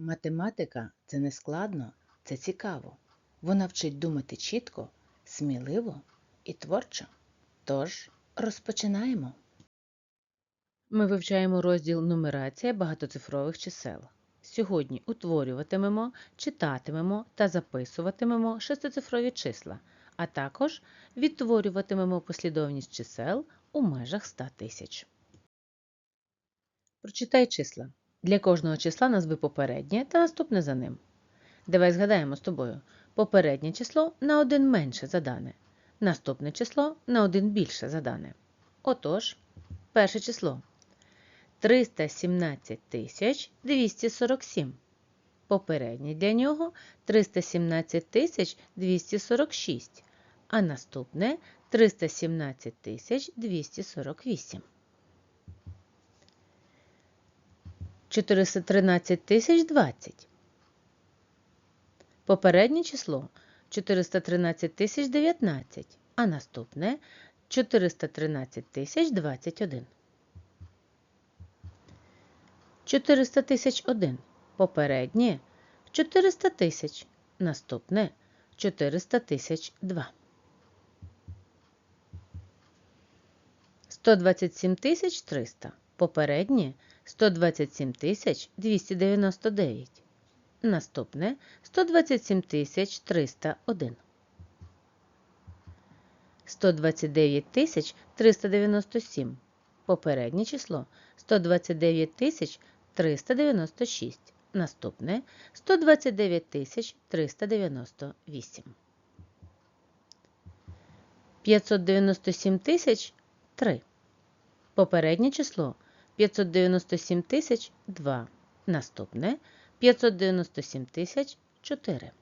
Математика це не складно, це цікаво. Вона вчить думати чітко, сміливо і творчо. Тож розпочинаємо. Ми вивчаємо розділ нумерація багатоцифрових чисел. Сьогодні утворюватимемо, читатимемо та записуватимемо шестицифрові числа, а також відтворюватимемо послідовність чисел у межах 100 тисяч. Прочитай числа. Для кожного числа назви попереднє та наступне за ним. Давай згадаємо з тобою. Попереднє число на один менше за дане. Наступне число на один більше за дане. Отож, перше число 317 тисяч 247. Попереднє для нього 317 тисяч 246, а наступне 317 тисяч 248. 413 тисяч 20. Попереднє число 413 тисяч 19, а наступне 413 тисяч 21. 400 тисяч 1. Попереднє 400 тисяч. Наступне 400 тисяч 2. 127 тисяч 300. Попереднє 127 тисяч 299. Наступне 127 тисяч 301. 129 тисяч 397. Попереднє число 129 тисяч 396. Наступне 129 тисяч 398. 597 тисяч 3. Попереднє число 597 тисяч 2. Наступне 597 тисяч 4.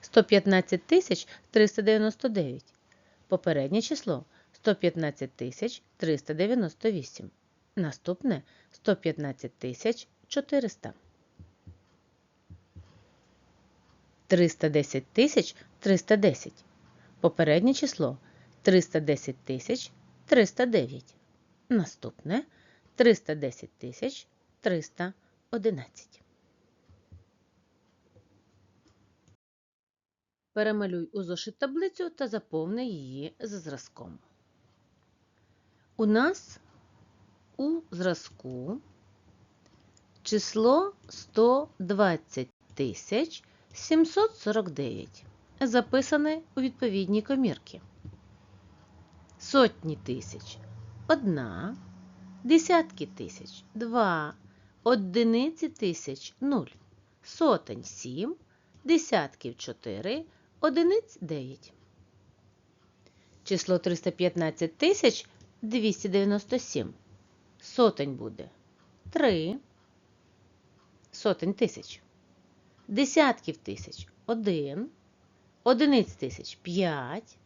115 тисяч 399. Попереднє число 115 тисяч 398. Наступне 115 тисяч 400. 310 тисяч 310. Попереднє число 310 тисяч 309. Наступне 310 тисяч 311. Перемалюй у зошит таблицю та заповни її за зразком. У нас у зразку число 120 тисяч 749 записане у відповідній комірки. Сотні тисяч одна, десятки тисяч два, одиниці тисяч нуль, сотень сім, десятків чотири, одиниць дев'ять. Число 315 тисяч 297. Сотень буде 3. Сотень тисяч. Десятків тисяч 1. Одиниць тисяч 5.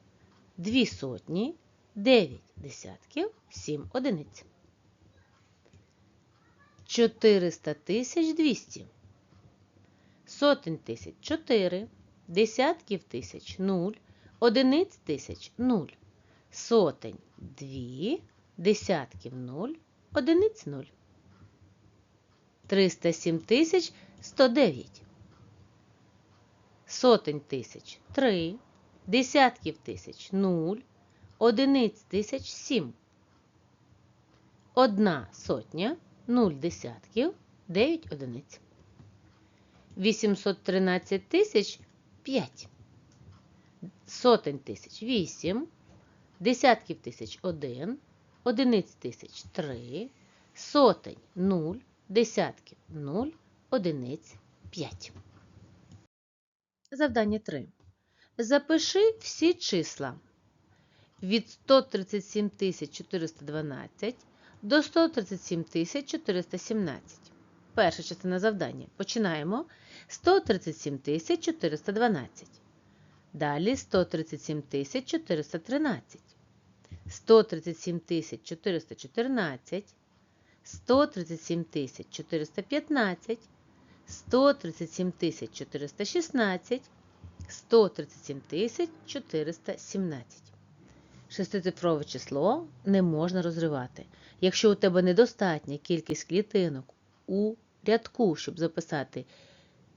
Дві сотні. 9 десятків, 7 одиниць. 400 тисяч 200. Сотень тисяч 4. Десятків тисяч 0. Одиниць тисяч 0. Сотень 2. Десятків 0. Одиниць 0. 307 тисяч 109. Сотень тисяч 3. Десятків тисяч 0. Одиниць тисяч сім. Одна сотня, нуль десятків, дев'ять одиниць. 813 тисяч п'ять. Сотень тисяч вісім. Десятків тисяч один. Одиниць тисяч три. Сотень нуль. Десятків нуль. Одиниць п'ять. Завдання 3. Запиши всі числа від 137 412 до 137 417. Перша частина завдання. Починаємо 137 412. Далі 137 413. 137 414. 137 415. 137 416. 137 417. Шестицифрове число не можна розривати. Якщо у тебе недостатня кількість клітинок у рядку, щоб записати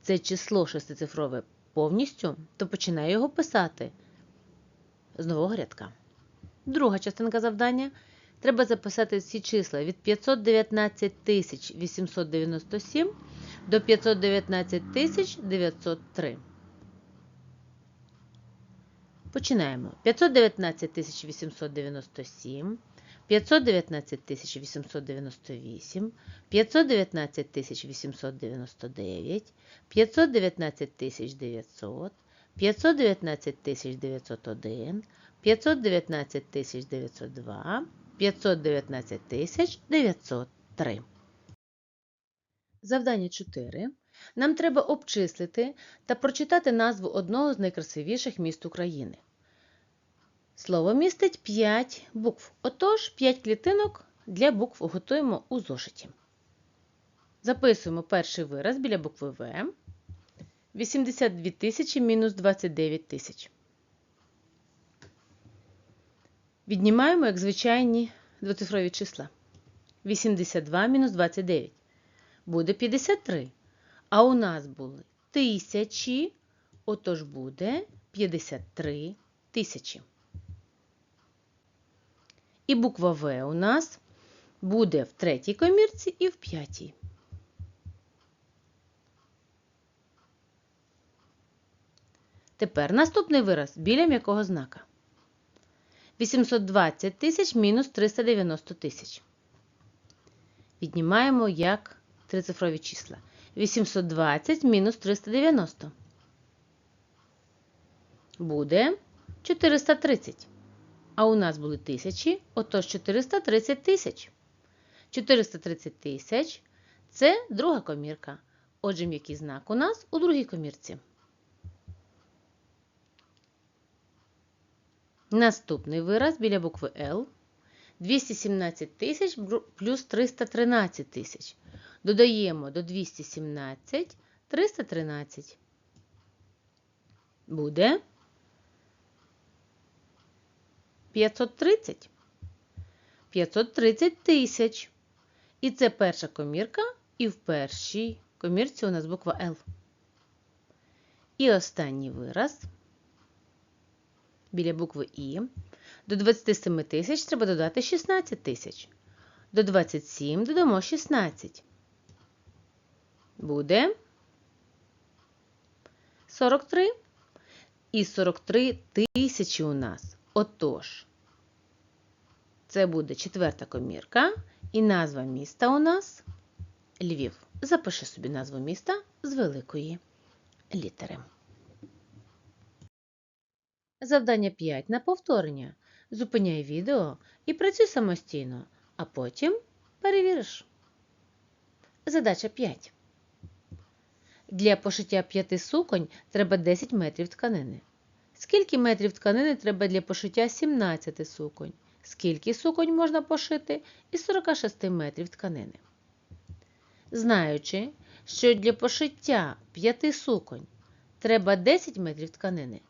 це число шестицифрове повністю, то починай його писати з нового рядка. Друга частинка завдання. Треба записати всі числа від 519 897 до 519 903. Починаємо. 519 897, 519 898, 519 899, 519 900, 519 901, 519 902, 519 903. Завдання 4. Нам треба обчислити та прочитати назву одного з найкрасивіших міст України. Слово містить 5 букв. Отож, 5 клітинок для букв готуємо у зошиті. Записуємо перший вираз біля букви В. 82 тисячі мінус 29 тисяч. Віднімаємо як звичайні двоцифрові числа. 82 мінус 29. Буде 53. А у нас були тисячі, отож буде 53 тисячі. І буква В у нас буде в третій комірці і в п'ятій. Тепер наступний вираз біля м'якого знака. 820 тисяч мінус 390 тисяч. Віднімаємо як трицифрові числа. 820 мінус 390. Буде 430. А у нас були тисячі, отож 430 тисяч. 430 тисяч це друга комірка. Отже, м'який знак у нас у другій комірці. Наступний вираз біля букви L. 217 тисяч плюс 313 тисяч. Додаємо до 217 313. Буде 530. 530 тисяч. І це перша комірка, і в першій комірці у нас буква L. І останній вираз біля букви І. До 27 тисяч треба додати 16 тисяч. До 27 додамо 16. Буде 43. І 43 тисячі у нас. Отож, це буде четверта комірка. І назва міста у нас Львів. Запиши собі назву міста з великої літери. Завдання 5 на повторення. Зупиняй відео і працюй самостійно, а потім перевіриш. Задача 5. Для пошиття 5 суконь треба 10 метрів тканини. Скільки метрів тканини треба для пошиття 17 суконь? Скільки суконь можна пошити із 46 метрів тканини? Знаючи, що для пошиття 5 суконь треба 10 метрів тканини,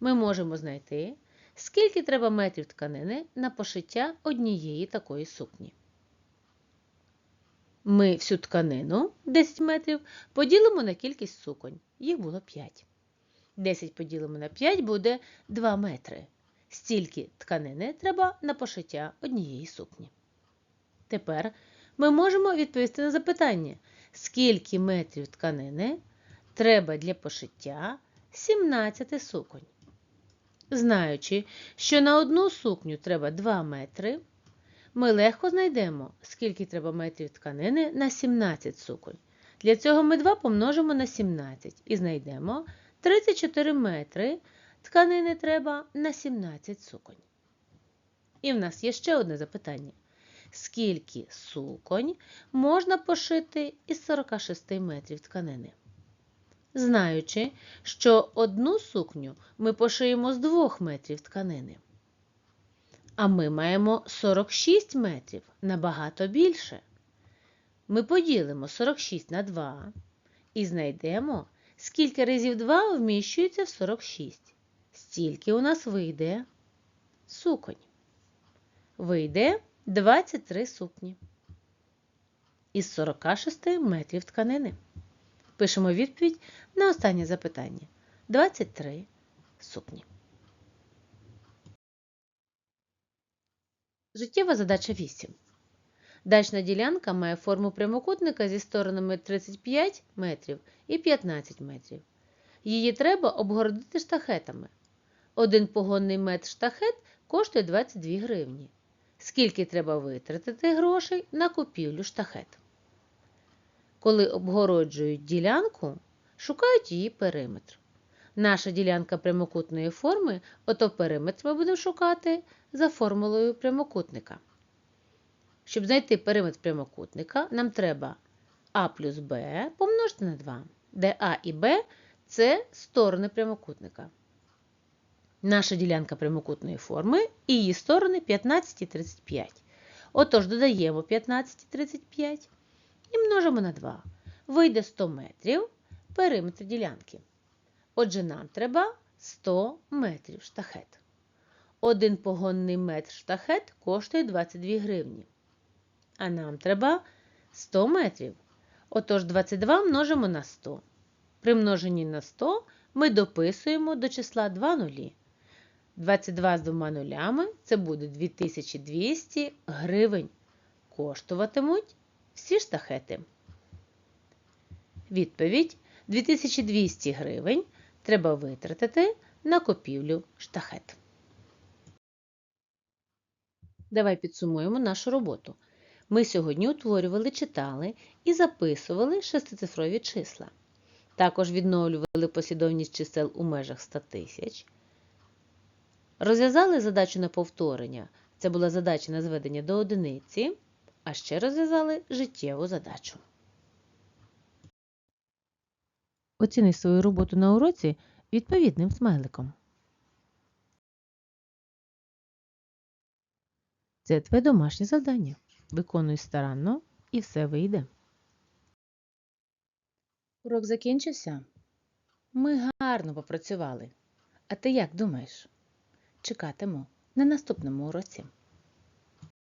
ми можемо знайти, скільки треба метрів тканини на пошиття однієї такої сукні. Ми всю тканину 10 метрів поділимо на кількість суконь. Їх було 5. 10 поділимо на 5 буде 2 метри. Стільки тканини треба на пошиття однієї сукні. Тепер ми можемо відповісти на запитання, скільки метрів тканини треба для пошиття 17 суконь. Знаючи, що на одну сукню треба 2 метри, ми легко знайдемо, скільки треба метрів тканини на 17 суконь. Для цього ми 2 помножимо на 17 і знайдемо 34 метри тканини треба на 17 суконь. І в нас є ще одне запитання. Скільки суконь можна пошити із 46 метрів тканини? знаючи, що одну сукню ми пошиємо з 2 метрів тканини. А ми маємо 46 метрів набагато більше. Ми поділимо 46 на 2 і знайдемо, скільки разів 2 вміщується в 46. Стільки у нас вийде суконь. вийде 23 сукні із 46 метрів тканини. Пишемо відповідь на останнє запитання. 23 сукні. Життєва задача 8. Дачна ділянка має форму прямокутника зі сторонами 35 метрів і 15 метрів. Її треба обгородити штахетами. Один погонний метр штахет коштує 22 гривні. Скільки треба витратити грошей на купівлю штахет? Коли обгороджують ділянку, шукають її периметр. Наша ділянка прямокутної форми, ото периметр ми будемо шукати за формулою прямокутника. Щоб знайти периметр прямокутника, нам треба А плюс Б помножити на 2, де А і Б це сторони прямокутника. Наша ділянка прямокутної форми і її сторони 15 і 35. Отож, додаємо 15 і 35 і множимо на 2. Вийде 100 метрів периметр ділянки. Отже, нам треба 100 метрів штахет. Один погонний метр штахет коштує 22 гривні. А нам треба 100 метрів. Отож, 22 множимо на 100. При множенні на 100 ми дописуємо до числа 2 нулі. 22 з двома нулями це буде 2200 гривень. Коштуватимуть всі штахети. Відповідь 2200 гривень треба витратити на купівлю штахет. Давай підсумуємо нашу роботу. Ми сьогодні утворювали, читали і записували шестицифрові числа. Також відновлювали послідовність чисел у межах 100 тисяч. Розв'язали задачу на повторення. Це була задача на зведення до одиниці, а ще розв'язали життєву задачу. Оціни свою роботу на уроці відповідним смайликом. Це твоє домашнє завдання. Виконуй старанно і все вийде. Урок закінчився. Ми гарно попрацювали. А ти як думаєш? Чекатиму на наступному уроці.